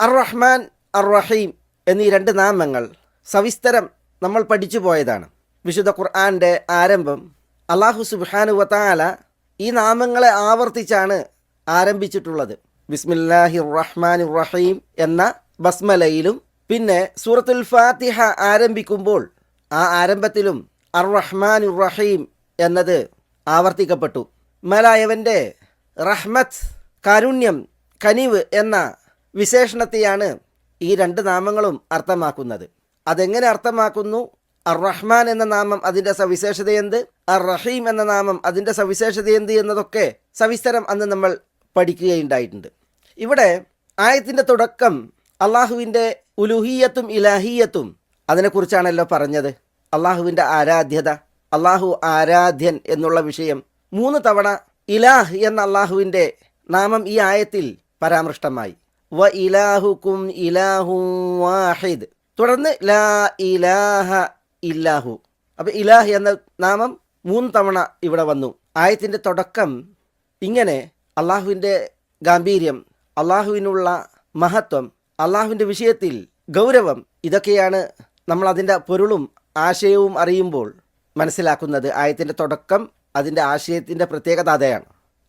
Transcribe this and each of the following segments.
അർ അർറഹീം അർ റഹീം എന്നീ രണ്ട് നാമങ്ങൾ സവിസ്തരം നമ്മൾ പഠിച്ചു പോയതാണ്. വിശുദ്ധ ഖുർആാന്റെ ആരംഭം അള്ളാഹു സുബാനുവത്താല ഈ നാമങ്ങളെ ആവർത്തിച്ചാണ് ആരംഭിച്ചിട്ടുള്ളത്. ബിസ്മില്ലാഹി റഹ്മാൻ റഹീം എന്ന ബസ്മലയിലും പിന്നെ സൂറത്തുൽ ഫാത്തിഹ ആരംഭിക്കുമ്പോൾ ആ ആരംഭത്തിലും അർ റഹ്മാൻ റഹീം എന്നത് ആവർത്തിക്കപ്പെട്ടു. മലായവന്റെ റഹ്മത്ത് കാരുണ്യം കനിവ് എന്ന വിശേഷണത്തെയാണ് ഈ രണ്ട് നാമങ്ങളും അർത്ഥമാക്കുന്നത്. അതെങ്ങനെ അർത്ഥമാക്കുന്നു? അർ റഹ്മാൻ എന്ന നാമം അതിന്റെ സവിശേഷത എന്ത് അർ റഹീം എന്ന നാമം അതിന്റെ സവിശേഷത എന്ത് എന്നതൊക്കെ സവിസ്തരം അന്ന് നമ്മൾ പഠിക്കുകയുണ്ടായിട്ടുണ്ട്. ഇവിടെ ആയത്തിന്റെ തുടക്കം അള്ളാഹുവിന്റെ ഉലുഹീയത്തും ഇലാഹീയത്തും അതിനെക്കുറിച്ചാണല്ലോ പറഞ്ഞത്. അള്ളാഹുവിന്റെ ആരാധ്യത അള്ളാഹു ആരാധ്യൻ എന്നുള്ള വിഷയം മൂന്ന് തവണ ഇലാഹ് എന്ന അള്ളാഹുവിന്റെ നാമം ഈ ആയത്തിൽ പരാമൃഷ്ടമായി. വ ഇലാഹുക്കും ഇലാഹു വാഹിദ്. തുടർന്ന് ലാ ഇലാഹ ഇല്ലാഹു. അപ്പൊ ഇലാഹ് എന്ന നാമം മൂന്ന് തവണ ഇവിടെ വന്നു. ആയത്തിന്റെ തുടക്കം ഇങ്ങനെ അള്ളാഹുവിന്റെ ഗാംഭീര്യം അള്ളാഹുവിനുള്ള മഹത്വം അള്ളാഹുവിന്റെ വിഷയത്തിൽ ഗൗരവം ഇതൊക്കെയാണ് നമ്മൾ അതിന്റെ പൊരുളും ആശയവും അറിയുമ്പോൾ മനസ്സിലാക്കുന്നത്. ആയത്തിന്റെ തുടക്കം അതിന്റെ ആശയത്തിന്റെ പ്രത്യേകത അതെയാണ്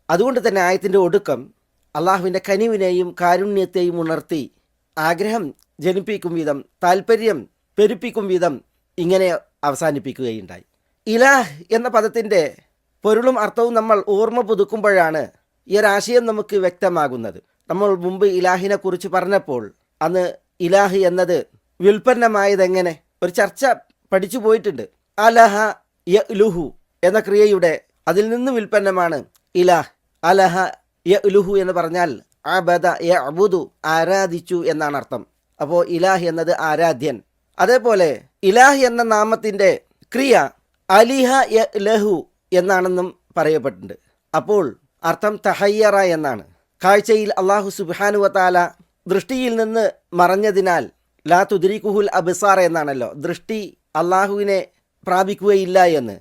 അതുകൊണ്ട് തന്നെ ആയത്തിന്റെ ഒടുക്കം അള്ളാഹുവിന്റെ കനിവിനെയും കാരുണ്യത്തെയും ഉണർത്തി ആഗ്രഹം ജനിപ്പിക്കും വിധം താല്പര്യം പെരുപ്പിക്കും വിധം ഇങ്ങനെ അവസാനിപ്പിക്കുകയുണ്ടായി. ഇലാഹ് എന്ന പദത്തിന്റെ പൊരുളും അർത്ഥവും നമ്മൾ ഓർമ്മ പുതുക്കുമ്പോഴാണ് ഈ ഒരാശയം നമുക്ക് വ്യക്തമാകുന്നത്. നമ്മൾ മുമ്പ് ഇലാഹിനെ കുറിച്ച് പറഞ്ഞപ്പോൾ അന്ന് ഇലാഹ് എന്നത് വ്യുൽപ്പന്നമായതെങ്ങനെ? ഒരു ചർച്ച പഠിച്ചു പോയിട്ടുണ്ട്. അലഹ യ ലുഹു എന്ന ക്രിയയുടെ അതിൽ നിന്ന് വിൽപ്പന്നമാണ് ഇലാഹ്. അലഹ യ ലുഹു എന്ന് പറഞ്ഞാൽ അബദ യ അബുദു ആരാധിച്ചു എന്നാണ് അർത്ഥം. അപ്പോൾ ഇലാഹ് എന്നത് ആരാധ്യൻ. അതേപോലെ ഇലാഹ് എന്ന നാമത്തിന്റെ ക്രിയ അലിഹ യ ലഹു എന്നാണെന്നും പറയപ്പെട്ടിട്ടുണ്ട്. അപ്പോൾ അർത്ഥം തഹയ്യറ എന്നാണ്. കാഴ്ചയിൽ അള്ളാഹു സുബാനുവത്താല ദൃഷ്ടിയിൽ നിന്ന് മറഞ്ഞതിനാൽ ലാ തുദ്രിക്കുഹുൽ അബിസാർ എന്നാണല്ലോ. ദൃഷ്ടി അള്ളാഹുവിനെ പ്രാപിക്കുകയില്ല എന്ന്.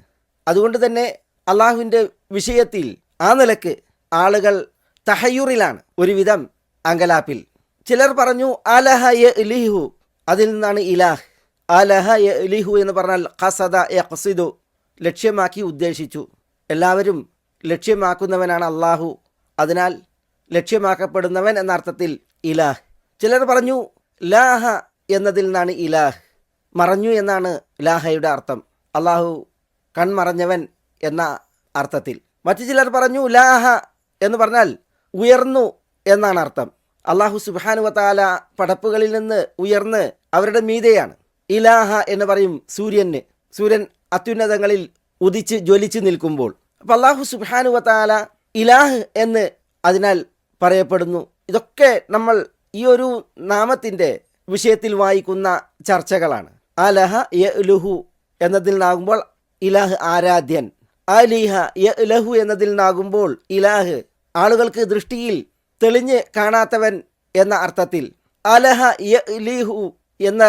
അതുകൊണ്ട് തന്നെ അള്ളാഹുവിന്റെ വിഷയത്തിൽ ആ നിലയ്ക്ക് ആളുകൾ തഹയ്യുറിലാണ് ഒരുവിധം അങ്കലാപ്പിൽ. ചിലർ പറഞ്ഞു അലഹ ഇലിഹു അതിൽ നിന്നാണ് ഇലാഹ്. അലഹ ഇലിഹു എന്ന് പറഞ്ഞാൽ ഖസദ യഖ്സിദു ലക്ഷ്യമാക്കി ഉദ്ദേശിച്ചു. എല്ലാവരും ലക്ഷ്യമാക്കുന്നവനാണ് അള്ളാഹു അതിനാൽ ലക്ഷ്യമാക്കപ്പെടുന്നവൻ എന്ന അർത്ഥത്തിൽ ഇലാഹ്. ചിലർ പറഞ്ഞു ലാഹ എന്നതിൽ നിന്നാണ് ഇലാഹ്. മറഞ്ഞു എന്നാണ് ലാഹയുടെ അർത്ഥം. അള്ളാഹു കൺമറഞ്ഞവൻ എന്ന അർത്ഥത്തിൽ. മറ്റു ചിലർ പറഞ്ഞു ലാഹ എന്ന് പറഞ്ഞാൽ ഉയർന്നു എന്നാണ് അർത്ഥം. അള്ളാഹു സുബാനുവത്താല പടപ്പുകളിൽ നിന്ന് ഉയർന്ന് അവരുടെ മീതയാണ്. ഇലാഹ എന്ന് പറയും സൂര്യന്. സൂര്യൻ അത്യുന്നതങ്ങളിൽ ഉദിച്ച് ജ്വലിച്ച് നിൽക്കുമ്പോൾ. അപ്പം അള്ളാഹു സുബാനുവത്താല ഇലാഹ് എന്ന് അതിനാൽ പറയപ്പെടുന്നു. ഇതൊക്കെ നമ്മൾ ഈ ഒരു നാമത്തിന്റെ വിഷയത്തിൽ വായിക്കുന്ന ചർച്ചകളാണ്. അലഹ യ ലുഹു എന്നതിൽ നിന്നാകുമ്പോൾ ഇലാഹ് ആരാധ്യൻ. അലിഹ യ ലഹു എന്നതിൽ നിന്നാകുമ്പോൾ ഇലാഹ് ആളുകൾക്ക് ദൃഷ്ടിയിൽ തെളിഞ്ഞ് കാണാത്തവൻ എന്ന അർത്ഥത്തിൽ അലഹ ഇലിഹു എന്ന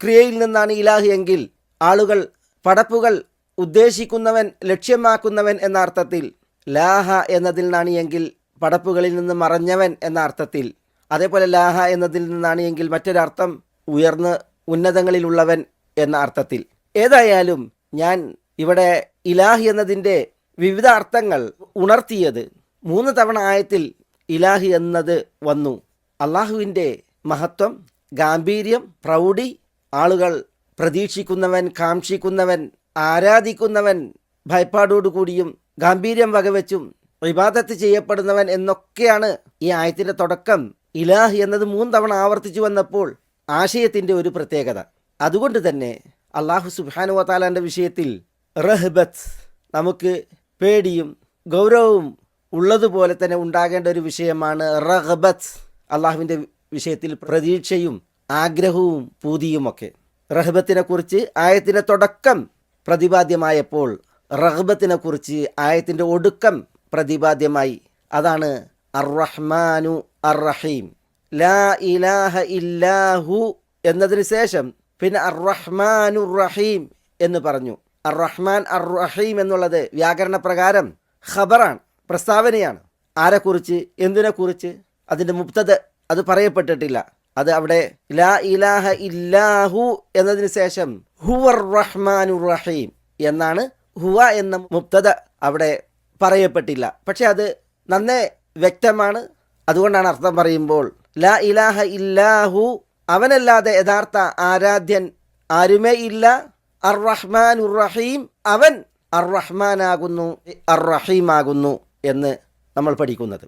ക്രിയയിൽ നിന്നാണ് ഇലാഹ് എങ്കിൽ ആളുകൾ പടപ്പുകൾ ഉദ്ദേശിക്കുന്നവൻ ലക്ഷ്യമാക്കുന്നവൻ എന്ന അർത്ഥത്തിൽ ലാഹ എന്നതിൽ നിന്നാണ് എങ്കിൽ പടപ്പുകളിൽ നിന്ന് മറഞ്ഞവൻ എന്ന അർത്ഥത്തിൽ. അതേപോലെ ലാഹ എന്നതിൽ നിന്നാണ് എങ്കിൽ മറ്റൊരർത്ഥം ഉയർന്ന് ഉന്നതങ്ങളിലുള്ളവൻ എന്ന അർത്ഥത്തിൽ. ഏതായാലും ഞാൻ ഇവിടെ ഇലാഹ് എന്നതിന്റെ വിവിധ അർത്ഥങ്ങൾ ഉണർത്തിയത് മൂന്ന് തവണ ആയത്തിൽ ഇലാഹി എന്നത് വന്നു. അള്ളാഹുവിന്റെ മഹത്വം ഗാംഭീര്യം പ്രൗഢി ആളുകൾ പ്രതീക്ഷിക്കുന്നവൻ കാക്ഷിക്കുന്നവൻ ആരാധിക്കുന്നവൻ ഭയപ്പാടോടുകൂടിയും ഗാംഭീര്യം വകവെച്ചും വിവാദത്ത് ചെയ്യപ്പെടുന്നവൻ എന്നൊക്കെയാണ് ഈ ആയത്തിന്റെ തുടക്കം. ഇലാഹ് എന്നത് മൂന്ന് തവണ ആവർത്തിച്ചു വന്നപ്പോൾ ആശയത്തിന്റെ ഒരു പ്രത്യേകത. അതുകൊണ്ട് തന്നെ അള്ളാഹു സുബാനു വത്താലാന്റെ വിഷയത്തിൽ റഹ്ബത്ത് നമുക്ക് പേടിയും ഗൗരവവും ഉള്ളതുപോലെ തന്നെ ഉണ്ടാകേണ്ട ഒരു വിഷയമാണ് റഹബത്ത്. അള്ളാഹുവിന്റെ വിഷയത്തിൽ പ്രതീക്ഷയും ആഗ്രഹവും പൂതിയുമൊക്കെ. റഹബത്തിനെ കുറിച്ച് ആയത്തിന്റെ തുടക്കം പ്രതിപാദ്യമായപ്പോൾ റഹബത്തിനെ കുറിച്ച് ആയത്തിന്റെ ഒടുക്കം പ്രതിപാദ്യമായി. അതാണ് അറഹ്മാനു അറഹീം റഹീം ലാ ഇലാഹ ഇല്ലാഹു എന്നതിന് ശേഷം പിന്നെ അറഹ്മാനു റഹീം എന്ന് പറഞ്ഞു. അർറഹ്മാൻ അർറഹീം എന്നുള്ളത് വ്യാകരണ പ്രകാരം ഖബറാണ്. പ്രസ്താവനയാണ്. ആരെക്കുറിച്ച് എന്തിനെക്കുറിച്ച്? അതിന്റെ മുക്തത അത് പറയപ്പെട്ടിട്ടില്ല. അത് അവിടെ ലാ ഇലാഹ ഇല്ലാഹു എന്നതിന് ശേഷം ഹുവർ റഹ്മാനുർ റഹീം എന്നാണ് ഹുവ എന്ന മുക്തത അവിടെ പറയപ്പെട്ടില്ല. പക്ഷെ അത് നന്നേ വ്യക്തമാണ്. അതുകൊണ്ടാണ് അർത്ഥം പറയുമ്പോൾ ലാ ഇലാഹ ഇല്ലാഹു അവനല്ലാതെ യഥാർത്ഥ ആരാധ്യൻ ആരുമേ ഇല്ല. അർ റഹ്മാനുർ റഹീം അവൻ അർ റഹ്മാനാകുന്നു അർ റഹീമാകുന്നു. എന്ന് നമ്മൾ പഠിക്കുന്നത്.